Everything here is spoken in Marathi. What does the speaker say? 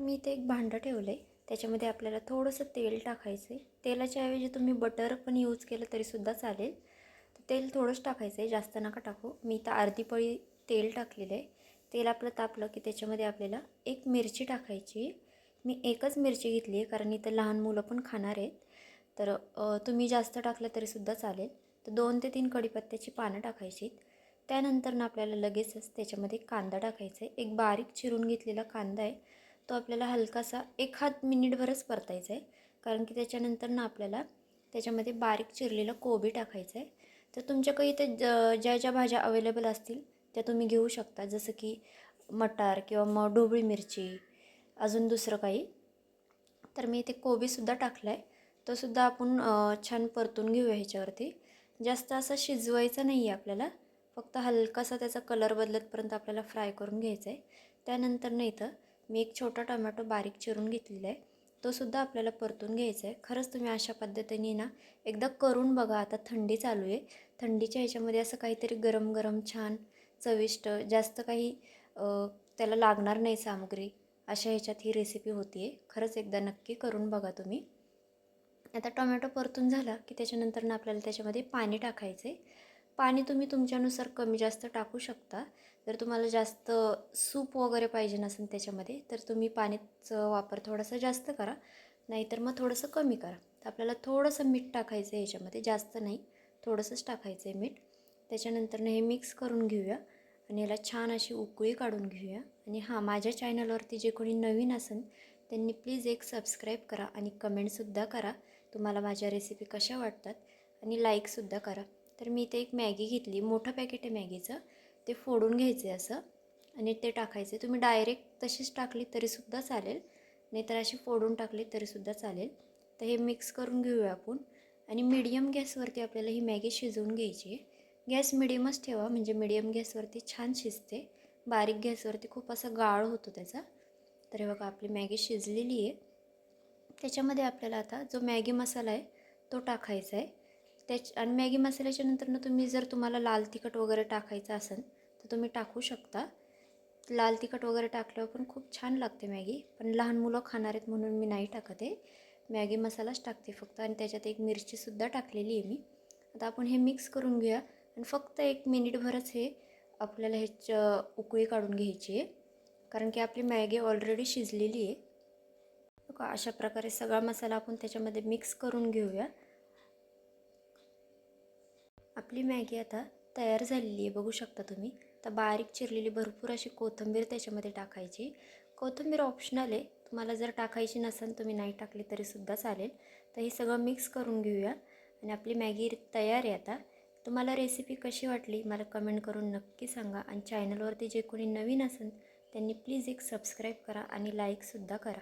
मी इथे एक भांडं ठेवलं आहे त्याच्यामध्ये आपल्याला थोडंसं तेल टाकायचं आहे तेलाच्या ऐवजी तुम्ही बटर पण यूज केलं तरीसुद्धा चालेल. तर तेल थोडंच टाकायचं आहे जास्त नका टाकू. मी इथं अर्धी पळी तेल टाकलेलं आहे. तेल आपलं तापलं की त्याच्यामध्ये आपल्याला एक मिरची टाकायची. मी एकच मिरची घेतली आहे कारण इथं लहान मुलं पण खाणार आहेत. तर तुम्ही जास्त टाकलं तरीसुद्धा चालेल. तर दोन ते तीन कढीपत्त्याची पानं टाकायची त्यानंतर ना आपल्याला लगेचच त्याच्यामध्ये कांदा टाकायचा आहे एक बारीक चिरून घेतलेला कांदा आहे. तो आपल्याला हलकासा एक हात मिनिटभरच परतायचा आहे कारण की त्याच्यानंतर ना आपल्याला त्याच्यामध्ये बारीक चिरलेलं कोबी टाकायचं आहे तर तुमच्याकडे इथे ज ज्या ज्या भाज्या अवेलेबल असतील त्या तुम्ही घेऊ शकता. जसं की मटार किंवा मग ढोबळी मिरची अजून दुसरं काही. तर मी इथे कोबीसुद्धा टाकला आहे तो सुद्धा आपण छान परतून घेऊया ह्याच्यावरती. जास्त असं शिजवायचं नाही आहे आपल्याला. फक्त हलकासा त्याचा कलर बदलतपर्यंत आपल्याला फ्राय करून घ्यायचा आहे त्यानंतर नाही इथं मी एक छोटा टोमॅटो बारीक चिरून घेतलेला आहे. तो सुद्धा आपल्याला परतून घ्यायचा आहे. खरंच तुम्ही अशा पद्धतीने ना एकदा करून बघा. आता थंडी चालू आहे. थंडीच्या ह्याच्यामध्ये असं काहीतरी गरम गरम छान चविष्ट जास्त काही त्याला लागणार नाही सामग्री अशा ह्याच्यात ही रेसिपी होती आहे खरंच एकदा नक्की करून बघा तुम्ही. आता टोमॅटो परतून झाला की त्याच्यानंतर ना आपल्याला त्याच्यामध्ये पाणी टाकायचं आहे पाणी तुम्ही तुमच्यानुसार कमी जास्त टाकू शकता. जर तुम्हाला जास्त सूप वगैरे पाहिजे नसेल त्याच्यामध्ये तर तुम्ही पाण्याचा वापर थोडासा जास्त करा. नाहीतर मग थोडंसं कमी करा. तर आपल्याला थोडंसं मीठ टाकायचं आहे याच्यामध्ये जास्त नाही थोडंसंच टाकायचं आहे मीठ. त्याच्यानंतर हे मिक्स करून घेऊया आणि याला छान अशी उकळी काढून घेऊया. आणि हां माझ्या चॅनलवरती जे कोणी नवीन असेल त्यांनी प्लीज एक सबस्क्राईब करा आणि कमेंटसुद्धा करा. तुम्हाला माझ्या रेसिपी कशा वाटतात आणि लाईकसुद्धा करा. तर मी इथे एक मॅगी घेतली. मोठं पॅकेट आहे मॅगीचं. ते फोडून घ्यायचं आहे असं. आणि ते टाकायचे तुम्ही डायरेक्ट तशीच टाकली तरीसुद्धा चालेल. नाहीतर अशी फोडून टाकली तरीसुद्धा चालेल. तर हे मिक्स करून घेऊया आपण. आणि मीडियम गॅसवरती आपल्याला ही मॅगी शिजवून घ्यायची आहे. गॅस मिडियमच ठेवा. म्हणजे मिडियम गॅसवरती छान शिजते. बारीक गॅसवरती खूप असा गाळ होतो त्याचा. तर हे बघा आपली मॅगी शिजलेली आहे. त्याच्यामध्ये आपल्याला आता जो मॅगी मसाला आहे तो टाकायचा आहे. त्याच आणि मॅगी मसाल्याच्या नंतरनं तुम्ही जर तुम्हाला लाल तिखट वगैरे टाकायचं असेल तर तुम्ही टाकू शकता. लाल तिखट वगैरे टाकल्यावर पण खूप छान लागते मॅगी. पण लहान मुलं खाणार आहेत म्हणून मी नाही टाकत. आहे मॅगी मसालाच टाकते फक्त आणि त्याच्यात एक मिरचीसुद्धा टाकलेली आहे मी. आता आपण हे मिक्स करून घेऊया. आणि फक्त एक मिनिटभरच हे आपल्याला ह्याचं उकळी काढून घ्यायची आहे. कारण की आपली मॅगी ऑलरेडी शिजलेली आहे. अशा प्रकारे सगळा मसाला आपण त्याच्यामध्ये मिक्स करून घेऊया. आपली मॅगी आता तयार झालेली आहे बघू शकता तुम्ही. तर बारीक चिरलेली भरपूर अशी कोथिंबीर त्याच्यामध्ये टाकायची. कोथिंबीर ऑप्शनल आहे. तुम्हाला जर टाकायची नसेल तुम्ही नाही टाकली तरीसुद्धा चालेल. तर हे सगळं मिक्स करून घेऊया. आणि आपली मॅगी तयार आहे आता. तुम्हाला रेसिपी कशी वाटली मला कमेंट करून नक्की सांगा. आणि चॅनलवरती जे कोणी नवीन असेल त्यांनी प्लीज एक सबस्क्राईब करा आणि लाईकसुद्धा करा.